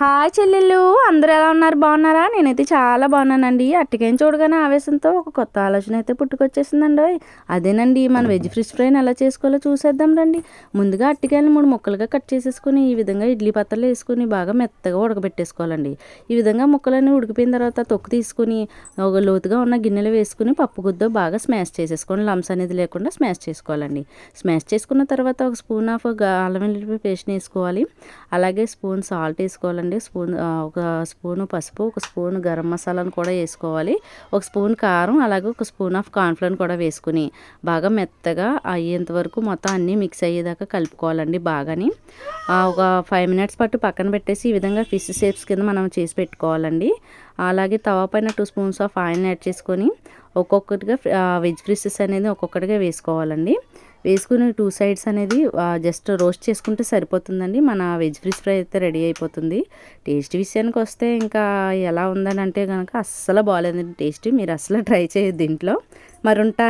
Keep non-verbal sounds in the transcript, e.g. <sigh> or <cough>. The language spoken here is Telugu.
హాయ్ చెల్లెళ్ళు అందరూ ఎలా ఉన్నారు? బాగున్నారా? నేనైతే చాలా బాగున్నానండి. అట్టకేం చూడగానే ఆవేశంతో ఒక కొత్త ఆలోచన అయితే పుట్టుకొచ్చేసిందండి. అదేనండి మన వెజ్ ఫ్రిష్ ఫ్రైని ఎలా చేసుకోవాలో చూసేద్దాం రండి. ముందుగా అట్టికాయలు మూడు ముక్కలుగా కట్ చేసేసుకుని ఈ విధంగా ఇడ్లీ పత్రలు వేసుకుని బాగా మెత్తగా ఉడకబెట్టేసుకోవాలండి. ఈ విధంగా ముక్కలన్నీ ఉడికిపోయిన తర్వాత తొక్కు తీసుకుని ఒక లోతుగా ఉన్న గిన్నెలు వేసుకుని పప్పు గుద్ద బాగా స్మాష్ చేసేసుకోండి. లంప్స్ అనేది లేకుండా స్మాష్ చేసుకోవాలండి. స్మాష్ చేసుకున్న తర్వాత ఒక స్పూన్ ఆఫ్ అల్లం వెల్లుల్లి పేస్ట్ వేసుకోవాలి. అలాగే స్పూన్ సాల్ట్ వేసుకోవాలండి. స్పూన్ ఒక స్పూను పసుపు ఒక స్పూన్ గరం మసాలాను కూడా వేసుకోవాలి. ఒక స్పూన్ కారం అలాగే ఒక స్పూన్ ఆఫ్ కార్న్ఫ్లోర్ కూడా వేసుకుని బాగా మెత్తగా అయ్యేంత వరకు మొత్తం అన్నీ మిక్స్ అయ్యేదాకా కలుపుకోవాలండి బాగాని. ఒక ఫైవ్ మినిట్స్ పట్టు పక్కన పెట్టేసి ఈ విధంగా ఫిష్ షేప్స్ కింద మనం చేసి పెట్టుకోవాలండి. అలాగే తవా పైన two spoons of oil add చేసుకొని ఒక్కొక్కటిగా వెజ్ ఫ్రిషెస్ అనేది ఒక్కొక్కటిగా వేసుకోవాలండి. వేసుకుని టూ సైడ్స్ అనేది జస్ట్ రోస్ట్ చేసుకుంటే సరిపోతుందండి. మన వెజ్ ఫ్రిష్ ఫ్రై అయితే రెడీ అయిపోతుంది. టేస్ట్ విషయానికి వస్తే ఇంకా ఎలా ఉందని అంటే కనుక అస్సలు బాగాలేదండి టేస్ట్. మీరు అస్సలు <laughs> ట్రై చేయొద్దు ఇంట్లో. మరి ఉంటా